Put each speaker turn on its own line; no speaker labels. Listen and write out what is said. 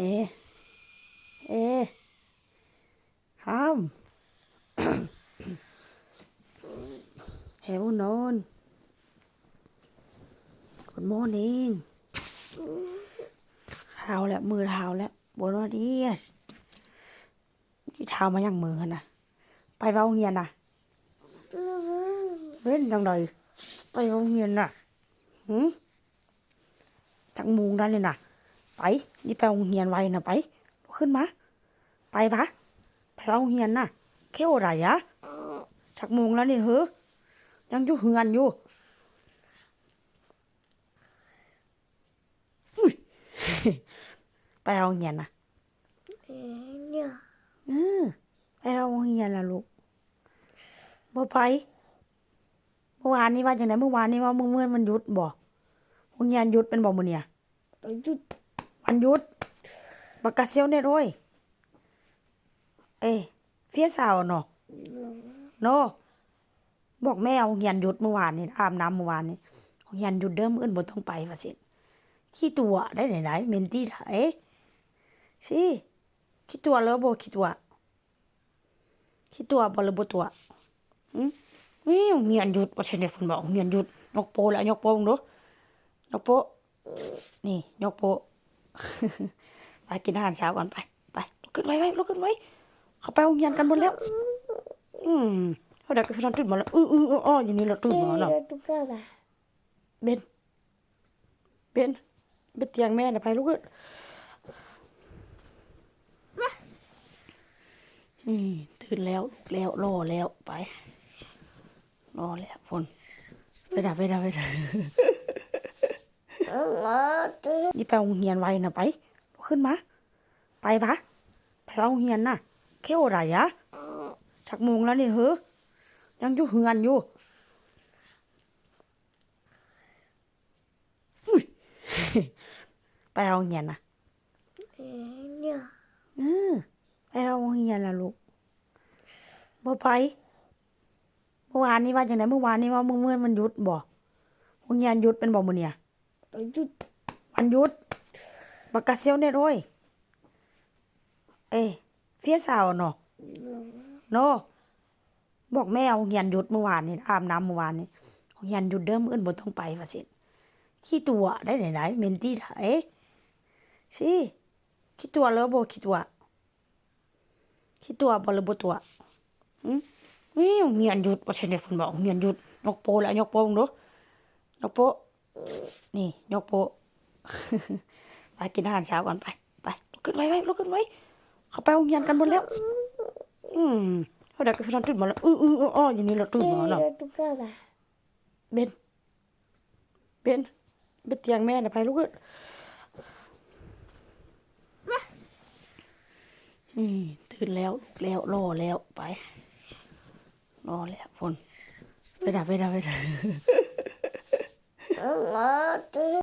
เอห้ามเฮลนอน Good morning เท้าแล้ว มือเท้าแล้วบนว่าดีที่เท้ามาอย่างมือนะไปเว้าเงียนนะเว้นจังเลยไปเว้าเงียนนะหืมจังมุงได้เลยนะ ไปนี่ไปโรงเรียนไว้น่ะไปขึ้นมา ไปปะไปโรงเรียนน่ะเขี้ยวอไรอะจักโมงแล้วนี่เฮ้อยังอยู่เฮือนอยู่อุ๊ยไปโรงเรียนน่ะ
เนี่ย
เออไปโรงเรียนล่ะลูกบ่ไปเมื่อวานนี้ว่าจังไดเมื่อวานนี้ว่ามึงเมื่อมันหยุดบ่โรงเรียนหยุดเป็นบ่มื้อเนี่ย
หยุด
วันยุดบักกะเซียวเนี่ยด้วยเอ้ยเฟียสาวเนาะโนบอกแม่เอาเฮียนหยุดเมื่อวานนี่อาบน้ำเมื่อวานนี่เอาเฮียนหยุดเด้อมื้ออื่นบ่ต้องไปว่าสิขี้ตัวได้ไหนๆเมนตี้ได้สิขี้ตัวแล้วบ่ขี้ตัวขี้ตัวบ่หรือบ่ตัวหึนี่โรงเฮียนหยุดว่าซั่นเด้เพิ่นบอกโรงเฮียนหยุดยกโปแล้วยกโปลงดูยกโปนี่ยกโป ไปกินอาหารเช้าก่อนไป ไปลุกขึ้นไว้ไว้ลุกขึ้นไว้ เขาไปโรงเรียนกันหมดแล้ว อืมเขาเด็กก็ตื่นมาแล้วอื้ออื้ออ้ออย่างนี้เราตื่นมาแล้ว
ตุ๊กตา
เบนเบนเบนเตียงแม่นะไปลูกเอ้ยอืมตื่นแล้วลุกแล้วรอแล้วไปรอแล้วฝนไปดับไปดับไปดับ
อ๋อตุ๊ก
นี่ไปโรงเรียนไว้นะไปลุกขึ้นมา ไปปะไปโรงเรียนน่ะเขี้ยวอะไรอะชักโมงแล้วนี่เฮ้อยังอยู่เฮือนอยู่อุ๊ยไปโรงเรียนน่ะ
เนี่ย
เออไปโรงเรียนล่ะลูกบ่ไป เมื่อวานนี้ว่าจังไดเมื่อวานนี้ว่ามึงเมื่อมันหยุดบ่โรงเรียนหยุดเป็นบ่มื้อเนี่ย
ไปหยุด
วันหยุดบักกะเซียวเนี่ยด้วยเอ้ยเฟียสาวเนาะโนบอกแม่เอาเฮียนหยุดเมื่อวานนี่อาบน้ำเมื่อวานนี่เอาเฮียนหยุดเด้อมื้ออื่นบ่ต้องไปว่าสิขี้ตัวได้ไหนๆเมนตี้ได้สิขี้ตัวแล้วบ่ขี้ตัวขี้ตัวบ่หรือบ่ตัวหึนี่โรงเฮียนหยุดว่าซั่นเด้เพิ่นบอกโรงเฮียนหยุดยกโปแล้วยกโปลงดูยกโป นี่ ยกโปไปกินอาหารเช้าก่อนไป ไปลุกขึ้นไว้ไว้ลุกขึ้นไว้ เขาไปโรงเรียนกันหมดแล้ว อืมเขาเด็กก็ตื่นมาแล้วอื้ออื้ออ้ออย่างนี้เราตื่นมาแล้ว
ตุ๊กตา
เบนเบนเบนเตียงแม่นะไปลูกเอ้ยอืมตื่นแล้วลุกแล้วรอแล้วไปรอแล้วฝนไปดับไปดับไปดับ
อ๋อตุ๊ก